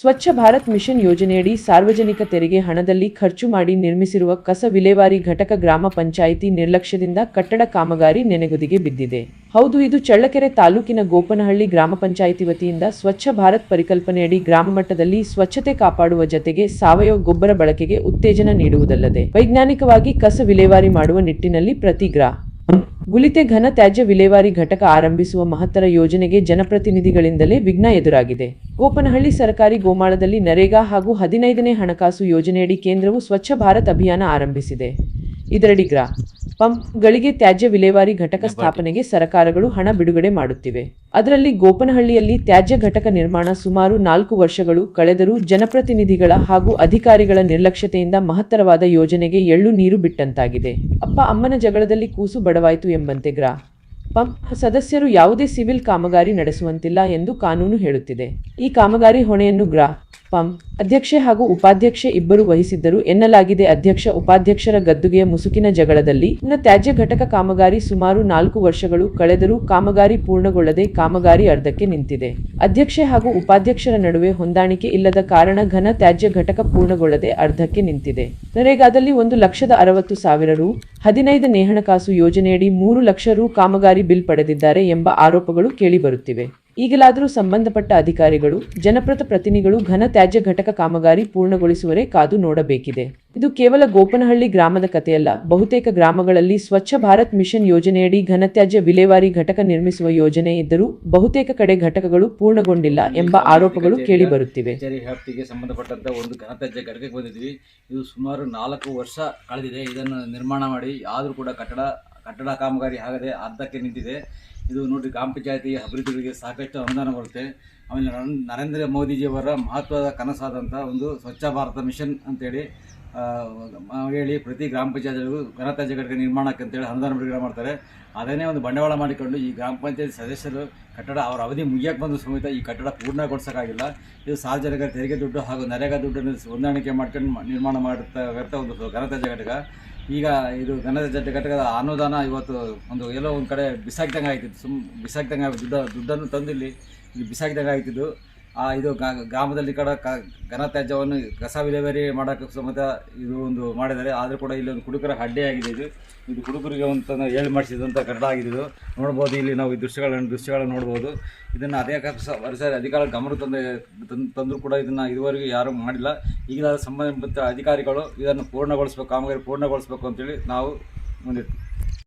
Swachh Bharat mission ಯೋಜನೆಯಡಿ ಸಾರ್ವಜನಿಕ ತೆರಿಗೆ ಹಣದಲ್ಲಿ ಖರ್ಚು ಮಾಡಿ ನಿರ್ಮಿಸಿರುವ ಕಸ ವಿಲೇವಾರಿ ಘಟಕ ಗ್ರಾಮ ಪಂಚಾಯಿತಿ ನಿರ್ಲಕ್ಷ್ಯದಿಂದ ಕಟ್ಟಡ ಕಾಮಗಾರಿ ನೆನೆಗುದಿಗೆ ಬಿದ್ದಿದೆ. ಹೌದು, ಇದು ಚಳ್ಳಕೆರೆ ತಾಲೂಕಿನ ಗೋಪನಹಳ್ಳಿ ಗ್ರಾಮ ಪಂಚಾಯಿತಿ ವತಿಯಿಂದ ಸ್ವಚ್ಛ ಭಾರತ್ ಪರಿಕಲ್ಪನೆಯಡಿ ಗ್ರಾಮ ಮಟ್ಟದಲ್ಲಿ ಸ್ವಚ್ಛತೆ ಕಾಪಾಡುವ ಜತೆಗೆ ಸಾವಯವ ಗೊಬ್ಬರ ಬಳಕೆಗೆ ಉತ್ತೇಜನ ನೀಡುವುದಲ್ಲದೆ ವೈಜ್ಞಾನಿಕವಾಗಿ ಕಸ ವಿಲೇವಾರಿ ಮಾಡುವ ನಿಟ್ಟಿನಲ್ಲಿ ಪ್ರತಿ ಗ್ರಾ. ಗುಲಿತೆ ಘನ ತ್ಯಾಜ್ಯ ವಿಲೇವಾರಿ ಘಟಕ ಆರಂಭಿಸುವ ಮಹತ್ತರ ಯೋಜನೆಗೆ ಜನಪ್ರತಿನಿಧಿಗಳಿಂದಲೇ ವಿಘ್ನ ಎದುರಾಗಿದೆ. ಗೋಪನಹಳ್ಳಿ ಸರ್ಕಾರಿ ಗೋಮಾಳದಲ್ಲಿ ನರೇಗಾ ಹಾಗೂ ಹದಿನೈದನೇ ಹಣಕಾಸು ಯೋಜನೆಯಡಿ ಕೇಂದ್ರವು ಸ್ವಚ್ಛ ಭಾರತ್ ಅಭಿಯಾನ ಆರಂಭಿಸಿದೆ. ಇದರಡಿ ಗ್ರಾ. ಪಂಪ್ಗಳಿಗೆ ತ್ಯಾಜ್ಯ ವಿಲೇವಾರಿ ಘಟಕ ಸ್ಥಾಪನೆಗೆ ಸರ್ಕಾರಗಳು ಹಣ ಬಿಡುಗಡೆ ಮಾಡುತ್ತಿವೆ. ಅದರಲ್ಲಿ ಗೋಪನಹಳ್ಳಿಯಲ್ಲಿ ತ್ಯಾಜ್ಯ ಘಟಕ ನಿರ್ಮಾಣ ಸುಮಾರು ನಾಲ್ಕು ವರ್ಷಗಳು ಕಳೆದರೂ ಜನಪ್ರತಿನಿಧಿಗಳ ಹಾಗೂ ಅಧಿಕಾರಿಗಳ ನಿರ್ಲಕ್ಷ್ಯತೆಯಿಂದ ಮಹತ್ತರವಾದ ಯೋಜನೆಗೆ ಎಳ್ಳು ನೀರು ಬಿಟ್ಟಂತಾಗಿದೆ. ಅಪ್ಪ ಅಮ್ಮನ ಜಗಳದಲ್ಲಿ ಕೂಸು ಬಡವಾಯಿತು ಎಂಬಂತೆ ಗ್ರಾ. ಪಂಪ್ ಸದಸ್ಯರು ಯಾವುದೇ ಸಿವಿಲ್ ಕಾಮಗಾರಿ ನಡೆಸುವಂತಿಲ್ಲ ಎಂದು ಕಾನೂನು ಹೇಳುತ್ತಿದೆ. ಈ ಕಾಮಗಾರಿ ಹೊಣೆಯನ್ನು ಗ್ರಾ ಪಂಪ್ ಅಧ್ಯಕ್ಷೆ ಹಾಗೂ ಉಪಾಧ್ಯಕ್ಷೆ ಇಬ್ಬರು ವಹಿಸಿದ್ದರು. ಎನ್ನಲಾಗಿದೆ, ಅಧ್ಯಕ್ಷ, ಉಪಾಧ್ಯಕ್ಷರ ಗದ್ದುಗೆಯ ಮುಸುಕಿನ ಜಗಳದಲ್ಲಿ ಇನ್ನು ತ್ಯಾಜ್ಯ ಘಟಕ ಕಾಮಗಾರಿ ಸುಮಾರು ನಾಲ್ಕು ವರ್ಷಗಳು ಕಳೆದರೂ ಕಾಮಗಾರಿ ಪೂರ್ಣಗೊಳ್ಳದೆ ಕಾಮಗಾರಿ ಅರ್ಧಕ್ಕೆ ನಿಂತಿದೆ. ಅಧ್ಯಕ್ಷೆ ಹಾಗೂ ಉಪಾಧ್ಯಕ್ಷರ ನಡುವೆ ಹೊಂದಾಣಿಕೆ ಇಲ್ಲದ ಕಾರಣ ಘನ ತ್ಯಾಜ್ಯ ಘಟಕ ಪೂರ್ಣಗೊಳ್ಳದೆ ಅರ್ಧಕ್ಕೆ ನಿಂತಿದೆ. ನರೇಗಾದಲ್ಲಿ ಒಂದು ಲಕ್ಷದ ಅರವತ್ತು ಸಾವಿರ ರು, ಹದಿನೈದು ನೇಹಣಕಾಸು ಯೋಜನೆಯಡಿ ಮೂರು ಲಕ್ಷ ರು ಕಾಮಗಾರಿ ಬಿಲ್ ಪಡೆದಿದ್ದಾರೆ ಎಂಬ ಆರೋಪಗಳು ಕೇಳಿಬರುತ್ತಿವೆ ಈಗಲಾದರೂ ಸಂಬಂಧಪಟ್ಟ ಅಧಿಕಾರಿಗಳು, ಜನಪ್ರತ ಪ್ರತಿನಿಧಿಗಳು, ಘನ ತ್ಯಾಜ್ಯ ಘಟಕ ಕಾಮಗಾರಿ ಪೂರ್ಣಗೊಳಿಸುವರೆ ಕಾದು ನೋಡಬೇಕಿದೆ. ಇದು ಕೇವಲ ಗೋಪನಹಳ್ಳಿ ಗ್ರಾಮದ ಕಥೆಯಲ್ಲ. ಬಹುತೇಕ ಗ್ರಾಮಗಳಲ್ಲಿ ಸ್ವಚ್ಛ ಭಾರತ್ ಮಿಷನ್ ಯೋಜನೆಯಡಿ ಘನತ್ಯಾಜ್ಯ ವಿಲೇವಾರಿ ಘಟಕ ನಿರ್ಮಿಸುವ ಯೋಜನೆ ಇದ್ದರೂ ಬಹುತೇಕ ಕಡೆ ಘಟಕಗಳು ಪೂರ್ಣಗೊಂಡಿಲ್ಲ ಎಂಬ ಆರೋಪಗಳು ಕೇಳಿಬರುತ್ತಿವೆ ಬರುತ್ತಿವೆ. ವ್ಯಾಪ್ತಿಗೆ ಸಂಬಂಧಪಟ್ಟಂತ ಒಂದು ಘನತ್ಯಾಜ್ಯ ಘಟಕಕ್ಕೆ ಬಂದಿದ್ವಿ ಇದು ಸುಮಾರು ನಾಲ್ಕು ವರ್ಷ ಕಳೆದಿದೆ. ಇದನ್ನು ನಿರ್ಮಾಣ ಮಾಡಿ ಆದರೂ ಕೂಡ ಕಟ್ಟಡ ಕಟ್ಟಡ ಕಾಮಗಾರಿ ಆಗದೆ ಅರ್ಧಕ್ಕೆ ನಿಂತಿದೆ. ಇದು ನೋಡಿ ಗ್ರಾಮ ಪಂಚಾಯತಿ ಅಭಿವೃದ್ಧಿಗಳಿಗೆ ಸಾಕಷ್ಟು ಅನುದಾನ ಬರುತ್ತೆ. ಆಮೇಲೆ ನರೇಂದ್ರ- ಮೋದಿಜಿಯವರ ಮಹತ್ವದ ಕನಸಾದಂಥ ಒಂದು ಸ್ವಚ್ಛ ಭಾರತ ಮಿಷನ್ ಅಂತೇಳಿ ಹೇಳಿ ಪ್ರತಿ ಗ್ರಾಮ ಪಂಚಾಯತಿಗಳಿಗೂ ಘನತ್ಯಾಜ್ಯ ಘಟಕ ನಿರ್ಮಾಣಕ್ಕೆ ಅಂತೇಳಿ ಅನುದಾನ ಬಿಡುಗಡೆ ಮಾಡ್ತಾರೆ. ಅದನ್ನೇ ಒಂದು ಬಂಡವಾಳ ಮಾಡಿಕೊಂಡು ಈ ಗ್ರಾಮ ಪಂಚಾಯತಿ ಸದಸ್ಯರು ಕಟ್ಟಡ ಅವರ ಅವಧಿ ಮುಗಿಯಕ್ಕೆ ಬಂದು ಸಮೇತ ಈ ಕಟ್ಟಡ ಪೂರ್ಣಗೊಳಿಸೋಕ್ಕಾಗಿಲ್ಲ. ಇದು ಸಾರ್ವಜನಿಕರ ತೆರಿಗೆ ದುಡ್ಡು ಹಾಗೂ ನರೇಗಾ ದುಡ್ಡನ್ನು ಹೊಂದಾಣಿಕೆ ಮಾಡ್ಕೊಂಡು ನಿರ್ಮಾಣ ಮಾಡುತ್ತಾ ಒಂದು ಘನತ್ಯಾಜ್ಯ ಘಟಕ. ಈಗ ಇದು ಘನತ್ಯಾಜ್ಯ ಘಟಕದ ಅನುದಾನ ಇವತ್ತು ಒಂದು ಎಲ್ಲೋ ಒಂದು ಕಡೆ ಬಿಸಾಕಿದಂಗೆ ಆಯ್ತಿತ್ತು ಸುಮ್ ಬಿಸಾಕಿದಂಗೆ ದುಡ್ಡ, ದುಡ್ಡನ್ನು ತಂದಿಲ್ಲಿ ಇಲ್ಲಿ ಬಿಸಾಕಿದಂಗೆ ಆಯ್ತಿದ್ದು ಆ, ಇದು ಗ್ರಾಮದಲ್ಲಿ ಕಡೆ, ಕ ಘನತ್ಯಾಜ್ಯವನ್ನು ಕಸ ವಿಲೇವಾರಿ ಮಾಡೋಕ್ಕೆ ಸಮೇತ ಇದು ಒಂದು ಮಾಡಿದ್ದಾರೆ. ಆದರೂ ಕೂಡ ಇಲ್ಲಿ ಒಂದು ಕುಡುಕರ ಅಡ್ಡೆಯಾಗಿದೆ ಇದು. ಇದು ಕುಡುಕರಿಗೆ ಅಂತ ಹೇಳಿ ಮಾಡಿಸಿದಂಥ ಕಟ್ಟಡ ಆಗಿದೆ ಇದು. ನೋಡ್ಬೋದು ಇಲ್ಲಿ ನಾವು ಈ ದೃಶ್ಯಗಳನ್ನು ದೃಶ್ಯಗಳನ್ನು ನೋಡ್ಬೋದು. ಇದನ್ನು ಅದೇ ವರ್ಷ ಅಧಿಕಾರ ಗಮನ ತಂದ, ತಂದರೂ ಕೂಡ ಇದನ್ನು ಇದುವರೆಗೂ ಯಾರೂ ಮಾಡಿಲ್ಲ. ಈಗಿನ ಸಂಬಂಧಪಟ್ಟ ಅಧಿಕಾರಿಗಳು ಇದನ್ನು ಪೂರ್ಣಗೊಳಿಸ್ಬೇಕು, ಕಾಮಗಾರಿ ಪೂರ್ಣಗೊಳಿಸ್ಬೇಕು ಅಂತೇಳಿ ನಾವು ಮುಂದಿಟ್ಟು